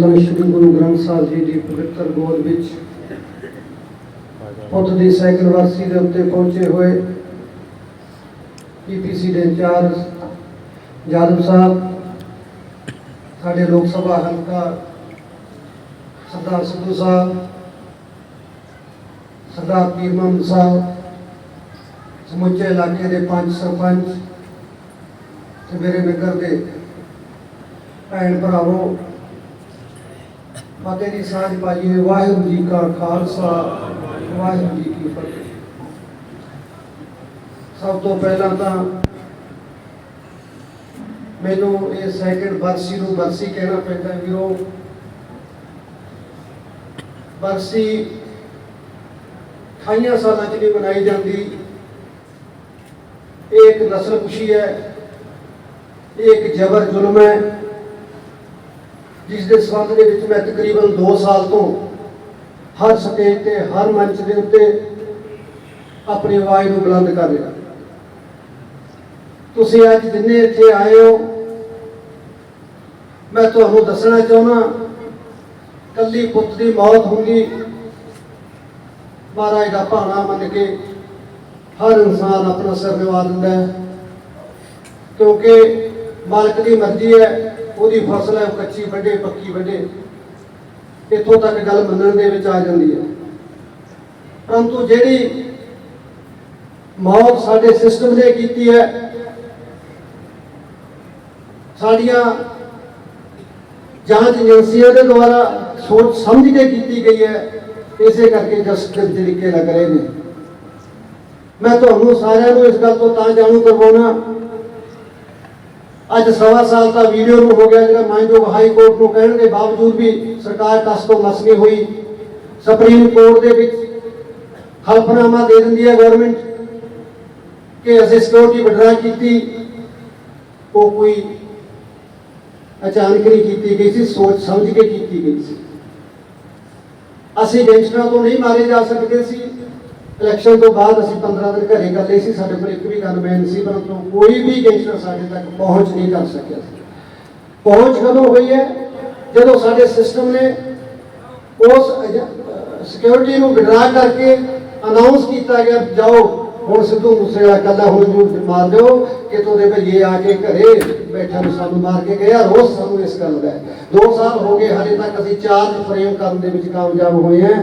ਧੰਨ ਧੰਨ ਸ਼੍ਰੀ ਗੁਰੂ ਗ੍ਰੰਥ ਸਾਹਿਬ ਜੀ ਦੀ ਪਵਿੱਤਰ ਗੋਦ ਵਿੱਚ ਪੁੱਤ ਦੀ ਸੈਕੰਡ ਵਾਰਸੀ ਦੇ ਉੱਤੇ ਪਹੁੰਚੇ ਹੋਏ ਪੀਪੀਸੀ ਦੇ ਇੰਚਾਰਜ ਜਾਦਵ ਸਾਹਿਬ ਸਾਡੇ ਲੋਕ ਸਭਾ ਹਲਕਾ ਸਰਦਾਰ ਸਿੱਧੂ ਸਾਹਿਬ ਸਰਦਾਰ ਪੀਰ ਮੁਹੰਮਦ ਸਾਹਿਬ ਸਮੁੱਚੇ ਇਲਾਕੇ ਦੇ ਪੰਜ ਸਰਪੰਚ ਤੇ ਮੇਰੇ ਨਗਰ ਦੇ ਭੈਣ ਭਰਾਵੋ ਫਤਿਹ ਦੀ ਸਾਂਝ ਪਾਈਏ। ਵਾਹਿਗੁਰੂ ਜੀ ਕਾ ਖਾਲਸਾ, ਵਾਹਿਗੁਰੂ ਜੀ ਕੀ ਫਤਿਹ। ਸਭ ਤੋਂ ਪਹਿਲਾਂ ਤਾਂ ਮੈਨੂੰ ਇਹ ਸੈਕਿੰਡ ਬਰਸੀ ਨੂੰ ਬਰਸੀ ਕਹਿਣਾ ਪੈਂਦਾ ਹੈ ਵੀਰੋ। ਬਰਸੀ ਅਠਾਈਆਂ ਸਾਲਾਂ ਚ ਵੀ ਮਨਾਈ ਜਾਂਦੀ। ਇਹ ਇੱਕ ਨਸਲ ਖੁਸ਼ੀ ਹੈ। ਇਹ ਇੱਕ ਜਬਰ ਜ਼ੁਲਮ ਹੈ। ਜਿਸ ਦੇ ਸੰਬੰਧ ਦੇ ਵਿੱਚ ਮੈਂ ਤਕਰੀਬਨ 2 ਸਾਲ ਤੋਂ ਹਰ ਸਟੇਜ ਤੇ, ਹਰ ਮੰਚ ਦੇ ਉੱਤੇ ਆਪਣੀ ਆਵਾਜ਼ ਨੂੰ ਬੁਲੰਦ ਕਰ ਰਿਹਾ। ਤੁਸੀਂ ਅੱਜ ਜਿੰਨੇ ਇੱਥੇ ਆਏ ਹੋ, ਮੈਂ ਤੁਹਾਨੂੰ ਦੱਸਣਾ ਚਾਹੁੰਦਾ, ਕੱਲੀ ਪੁੱਤ ਦੀ ਮੌਤ ਹੁੰਦੀ, ਮਹਾਰਾਜ ਦਾ ਭਾਣਾ ਮੰਨ ਕੇ ਹਰ ਇਨਸਾਨ ਆਪਣਾ ਸਿਰ ਨਿਵਾ ਦਿੰਦਾ ਹੈ। ਕਿਉਂਕਿ ਮਾਲਕ ਦੀ ਮਰਜ਼ੀ ਹੈ ਉਹਦੀ ਫਸਲ ਹੈ, ਉਹ ਕੱਚੀ ਵੱਢੇ, ਪੱਕੀ ਵੱਢੇ। ਇੱਥੋਂ ਤੱਕ ਗੱਲ ਮੰਨਣ ਦੇ ਵਿੱਚ ਆ ਜਾਂਦੀ ਹੈ। ਪਰੰਤੂ ਜਿਹੜੀ ਮੌਤ ਸਾਡੇ ਸਿਸਟਮ ਨੇ ਕੀਤੀ ਹੈ, ਸਾਡੀਆਂ ਜਾਂਚ ਏਜੰਸੀਆਂ ਦੇ ਦੁਆਰਾ ਸੋਚ ਸਮਝ ਕੇ ਕੀਤੀ ਗਈ ਹੈ, ਇਸੇ ਕਰਕੇ ਜਸਟਿਸ ਤਰੀਕੇ ਲੱਗ ਰਹੇ ਨੇ। ਮੈਂ ਤੁਹਾਨੂੰ ਸਾਰਿਆਂ ਨੂੰ ਇਸ ਗੱਲ ਤੋਂ ਤਾਂ ਜਾਣੂ ਕਰਵਾਉਣਾ ਅੱਜ ਸਵਾ ਸਾਲ ਦਾ ਵੀਡੀਓ ਨੂੰ ਹੋ ਗਿਆ ਜਿਹੜਾ ਮਾਨਯੋਗ ਹਾਈ ਕੋਰਟ ਨੂੰ ਕਹਿਣ ਦੇ ਬਾਵਜੂਦ ਵੀ ਸਰਕਾਰ ਟਸ ਤੋਂ ਮਸ ਹੋਈ। ਸੁਪਰੀਮ ਕੋਰਟ ਦੇ ਵਿੱਚ ਹਲਫਨਾਮਾ ਦੇ ਦਿੰਦੀ ਹੈ ਗਵਰਨਮੈਂਟ ਕਿ ਅਸੀਂ ਸਿਕਿਉਰਿਟੀ ਵਿਡਰਾ ਕੀਤੀ। ਉਹ ਕੋਈ ਅਚਾਨਕ ਨਹੀਂ ਕੀਤੀ ਗਈ ਸੀ, ਸੋਚ ਸਮਝ ਕੇ ਕੀਤੀ ਗਈ ਸੀ। ਅਸੀਂ ਗੈਂਗਸਟਰਾਂ ਤੋਂ ਨਹੀਂ ਮਾਰੇ ਜਾ ਸਕਦੇ ਸੀ। ਇਲੈਕਸ਼ਨ ਤੋਂ ਬਾਅਦ ਅਸੀਂ 15 ਦਿਨ ਘਰੇ ਇਕੱਲੇ ਸੀ, ਸਾਡੇ ਕੋਲ ਇੱਕ ਵੀ ਗਨਮੈਨ ਸੀ, ਪਰੰਤੂ ਕੋਈ ਵੀ ਗੈਂਗਸਟਰ ਸਾਡੇ ਤੱਕ ਪਹੁੰਚ ਨਹੀਂ ਕਰ ਸਕਿਆ ਪਹੁੰਚ ਕਦੋਂ ਹੋਈ ਹੈ? ਜਦੋਂ ਸਾਡੇ ਸਿਸਟਮ ਨੇ ਉਸ ਸਿਕਿਉਰਿਟੀ ਨੂੰ ਵਿਡਰਾ ਕਰਕੇ ਅਨਾਉਂਸ ਕੀਤਾ ਗਿਆ, ਜਾਓ, ਹੁਣ ਸਿੱਧੂ ਮੂਸੇਵਾਲਾ ਕੱਲਾ ਹੁਣ ਨੂੰ ਮਾਰ ਦਿਓ ਕਿ ਤੁਹਾਡੇ ਭਈਏ ਆ ਕੇ ਘਰੇ ਬੈਠਾ ਨੂੰ ਸਾਨੂੰ ਮਾਰ ਕੇ ਗਿਆ ਰੋਜ਼ ਸਾਨੂੰ ਇਸ ਗੱਲ ਦਾ 2 ਸਾਲ ਹੋ ਗਏ ਹਜੇ ਤੱਕ ਅਸੀਂ ਚਾਰਜ ਫਰੇਮ ਕਰਨ ਦੇ ਵਿੱਚ ਕਾਮਯਾਬ ਹੋਏ ਹਾਂ।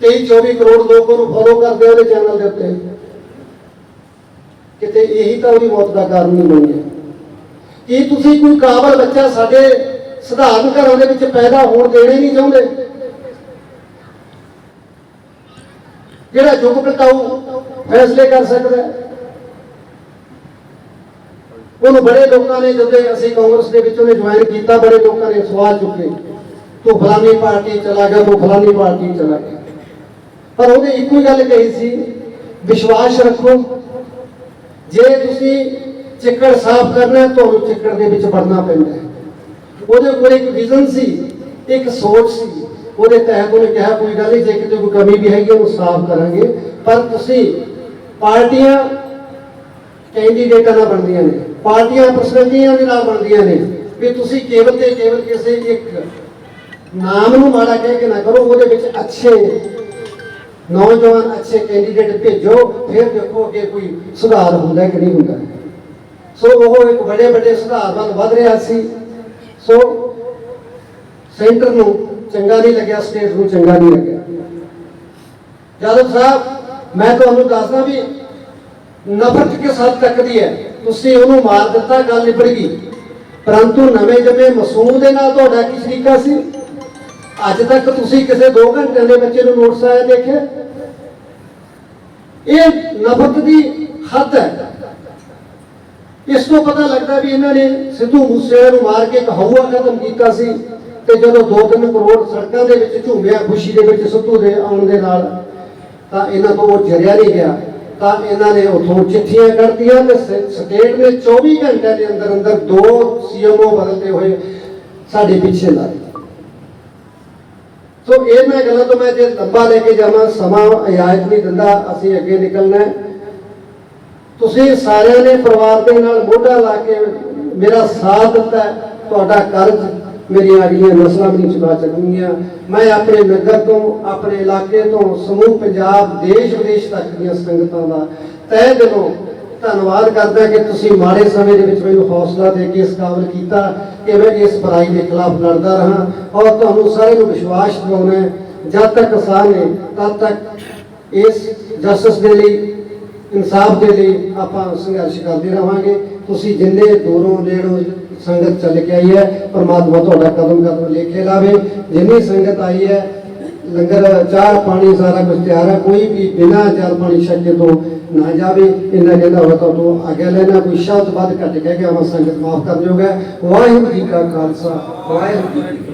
23 24 ਕਰੋੜ ਲੋਕ ਉਹਨੂੰ ਫੋਲੋ ਕਰਦੇ ਆ ਉਹਦੇ ਚੈਨਲ ਦੇ ਉੱਤੇ। ਕਿਤੇ ਇਹੀ ਤਾਂ ਉਹਦੀ ਮੌਤ ਦਾ ਕਾਰਨ ਨਹੀਂ ਬਣਿਆ ਕੀ ਤੁਸੀਂ ਕੋਈ ਕਾਬਲ ਬੱਚਾ ਸਾਡੇ ਸਧਾਰਨ ਘਰਾਂ ਦੇ ਵਿੱਚ ਪੈਦਾ ਹੋਣ ਦੇਣੇ ਨਹੀਂ ਚਾਹੁੰਦੇ? ਜਿਹੜਾ ਯੁੱਗ ਪਲਟਾਊ ਫੈਸਲੇ ਕਰ ਸਕਦਾ ਉਹਨੂੰ ਬੜੇ ਲੋਕਾਂ ਨੇ ਜਦੋਂ ਅਸੀਂ ਕਾਂਗਰਸ ਦੇ ਵਿੱਚ ਉਹਨੇ ਜੁਆਇਨ ਕੀਤਾ, ਬੜੇ ਲੋਕਾਂ ਨੇ ਸਵਾਲ ਚੁੱਕੇ। ਤੂੰ ਫਲਾਨੀ ਪਾਰਟੀ ਚਲਾ ਗਿਆ, ਤੂੰ ਫਲਾਨੀ ਪਾਰਟੀ ਚਲਾ ਗਿਆ। ਪਰ ਉਹਨੇ ਇੱਕੋ ਹੀ ਗੱਲ ਕਹੀ ਸੀ, ਵਿਸ਼ਵਾਸ ਰੱਖੋ। ਜੇ ਤੁਸੀਂ ਚਿੱਕੜ ਸਾਫ਼ ਕਰਨਾ ਤੁਹਾਨੂੰ ਚਿੱਕੜ ਦੇ ਵਿੱਚ ਵੜਨਾ ਪੈਂਦਾ ਹੈ। ਉਹਦੇ ਕੋਲ ਇੱਕ ਵਿਜ਼ਨ ਸੀ, ਇੱਕ ਸੋਚ ਸੀ। ਉਹਦੇ ਤਹਿਤ ਉਹਨੇ ਕਿਹਾ, ਕੋਈ ਗੱਲ ਨਹੀਂ, ਜੇ ਕਿਤੇ ਕੋਈ ਕਮੀ ਵੀ ਹੈਗੀ ਉਹ ਸਾਫ਼ ਕਰਾਂਗੇ। ਪਰ ਤੁਸੀਂ ਪਾਰਟੀਆਂ ਕੈਂਡੀਡੇਟਾਂ ਨਾਲ ਬਣਦੀਆਂ ਨੇ, ਪਾਰਟੀਆਂ ਪਰਸਨੈਲਿਟੀਆਂ ਦੇ ਨਾਲ ਬਣਦੀਆਂ ਨੇ, ਵੀ ਤੁਸੀਂ ਕੇਵਲ ਤੇ ਕੇਵਲ ਕਿਸੇ ਇੱਕ ਨਾਮ ਨੂੰ ਮਾੜਾ ਕਹਿ ਕੇ ਨਾ ਕਰੋ, ਉਹਦੇ ਵਿੱਚ ਅੱਛੇ ਨੌਜਵਾਨ ਅੱਛੇ ਕੈਂਡੀਡੇਟ ਭੇਜੋ, ਫਿਰ ਦੇਖੋ ਕਿ ਕੋਈ ਸੁਧਾਰ ਹੁੰਦਾ ਕਿ ਨਹੀਂ ਹੁੰਦਾ। ਸੋ ਉਹ ਇੱਕ ਵੱਡੇ ਵੱਡੇ ਸੁਧਾਰ ਵੱਲ ਵਧ ਰਿਹਾ ਸੀ। ਸੋ ਸੈਂਟਰ ਨੂੰ ਚੰਗਾ ਨਹੀਂ ਲੱਗਿਆ, ਸਟੇਟ ਨੂੰ ਚੰਗਾ ਨਹੀਂ ਲੱਗਿਆ। ਜਾਦਵ ਸਾਹਿਬ, ਮੈਂ ਤੁਹਾਨੂੰ ਦੱਸਦਾ ਵੀ ਨਫ਼ਰਤ ਕਿਸ ਹੱਦ ਤੱਕ ਦੀ ਹੈ? ਤੁਸੀਂ ਉਹਨੂੰ ਮਾਰ ਦਿੱਤਾ, ਗੱਲ ਨਿਬੜ ਗਈ। ਪਰੰਤੂ ਨਵੇਂ ਜੰਮੇ ਮਾਸੂਮ ਦੇ ਨਾਲ ਤੁਹਾਡਾ ਕੀ ਸ਼ਰੀਕਾ ਸੀ? ਅੱਜ ਤੱਕ ਤੁਸੀਂ ਕਿਸੇ 2 ਘੰਟਿਆਂ ਦੇ ਬੱਚੇ ਨੂੰ ਨੋਟਿਸ ਆਇਆ ਦੇਖਿਆ? ਇਹ ਨਫ਼ਰਤ ਦੀ ਹੱਦ ਹੈ। ਇਸ ਤੋਂ ਪਤਾ ਲੱਗਦਾ ਵੀ ਇਹਨਾਂ ਨੇ ਸਿੱਧੂ ਮੂਸੇਵਾਲੇ ਨੂੰ ਮਾਰ ਕੇ ਇੱਕ ਹਊਆ ਖਤਮ ਕੀਤਾ ਸੀ ਤੇ ਜਦੋਂ 2-3 ਕਰੋੜ ਸੜਕਾਂ ਦੇ ਵਿੱਚ ਝੂਮਿਆ, ਖੁਸ਼ੀ ਦੇ ਵਿੱਚ ਸਿੱਧੂ ਦੇ ਆਉਣ ਦੇ ਨਾਲ, ਤਾਂ ਇਹਨਾਂ ਤੋਂ ਉਹ ਜਰਿਆ ਨਹੀਂ ਗਿਆ। ਤਾਂ ਇਹਨਾਂ ਨੇ ਉਥੋਂ ਚਿੱਠੀਆਂ ਕੱਢਤੀਆਂ ਤੇ ਸਟੇਟ ਨੇ 24 ਘੰਟਿਆਂ ਦੇ ਅੰਦਰ ਅੰਦਰ ਦੋ ਸੀਐਮਓ ਬਦਲਦੇ ਹੋਏ ਸਾਡੇ ਪਿੱਛੇ ਲਾ ਦਿੱਤੇ। ਸੋ ਇਹ ਗੱਲਾਂ ਤੋਂ ਮੈਂ ਜੇ ਲੰਬਾ ਲੈ ਕੇ ਜਾਵਾਂ, ਸਮਾਂ ਇਜਾਜ਼ਤ ਨਹੀਂ ਦਿੰਦਾ, ਅਸੀਂ ਅੱਗੇ ਨਿਕਲਣਾ ਤੁਸੀਂ ਸਾਰਿਆਂ ਨੇ ਪਰਿਵਾਰ ਦੇ ਨਾਲ ਮੋਢਾ ਲਾ ਕੇ ਮੇਰਾ ਸਾਥ ਦਿੱਤਾ ਤੁਹਾਡਾ ਕਰਜ਼ ਮੇਰੀਆਂ ਅਗਲੀਆਂ ਨਸਲਾਂ ਵੀ ਨਹੀਂ ਚੁਕਾ ਸਕਣਗੀਆਂ ਮੈਂ ਆਪਣੇ ਨਗਰ ਤੋਂ, ਆਪਣੇ ਇਲਾਕੇ ਤੋਂ, ਸਮੂਹ ਪੰਜਾਬ ਦੇਸ਼ ਵਿਦੇਸ਼ ਤੱਕ ਦੀਆਂ ਸੰਗਤਾਂ ਦਾ ਤਹਿ ਦਿਲੋਂ ਧੰਨਵਾਦ ਕਰਦਾ ਕਿ ਤੁਸੀਂ ਮਾੜੇ ਸਮੇਂ ਦੇ ਵਿੱਚ ਮੈਨੂੰ ਹੌਸਲਾ ਦੇ ਕੇ ਇਸ ਕਾਬਲ ਕੀਤਾ ਕਿ ਮੈਂ ਇਸ ਬੁਰਾਈ ਦੇ ਖਿਲਾਫ ਲੜਦਾ ਰਹਾ ਔਰ ਤੁਹਾਨੂੰ ਸਾਰਿਆਂ ਨੂੰ ਵਿਸ਼ਵਾਸ ਦਿਵਾਉਣਾ ਜਦ ਤੱਕ ਕਿਸਾਨ ਨੇ, ਤਦ ਤੱਕ ਇਸ ਜਸਟਿਸ ਦੇ ਲਈ, ਇਨਸਾਫ ਦੇ ਲਈ ਆਪਾਂ ਸੰਘਰਸ਼ ਕਰਦੇ ਰਹਾਂਗੇ। ਤੁਸੀਂ ਜਿੰਨੇ ਦੂਰੋਂ ਨੇੜੋਂ ਸੰਗਤ ਚੱਲ ਕੇ ਆਈ ਹੈ, ਪਰਮਾਤਮਾ ਤੁਹਾਡਾ ਕਦਮ ਕਦਮ ਲੇਖੇ ਲਾਵੇ। ਜਿੰਨੀ ਸੰਗਤ ਆਈ ਹੈ ਲੰਗਰ, ਚਾਹ ਪਾਣੀ ਸਾਰਾ ਕੁਝ ਤਿਆਰ ਹੈ। ਕੋਈ ਵੀ ਬਿਨਾਂ ਜਲ ਪਾਣੀ ਛਕੇ ਤੋਂ ਨਾ ਜਾਵੇ ਇਹਨਾਂ ਕਹਿੰਦਾ ਹੋਇਆ ਤੋਂ ਆਗਿਆ ਲੈਣਾ ਕੋਈ ਸ਼ਬਦ ਵੱਧ ਘੱਟ ਕਹਿ ਕੇ ਮੈਂ ਸੰਗਤ ਮਾਫ ਕਰ ਦਿਓਗਾ। ਵਾਹਿਗੁਰੂ ਜੀ ਕਾ ਖਾਲਸਾ, ਵਾਹਿਗੁਰੂ ਜੀ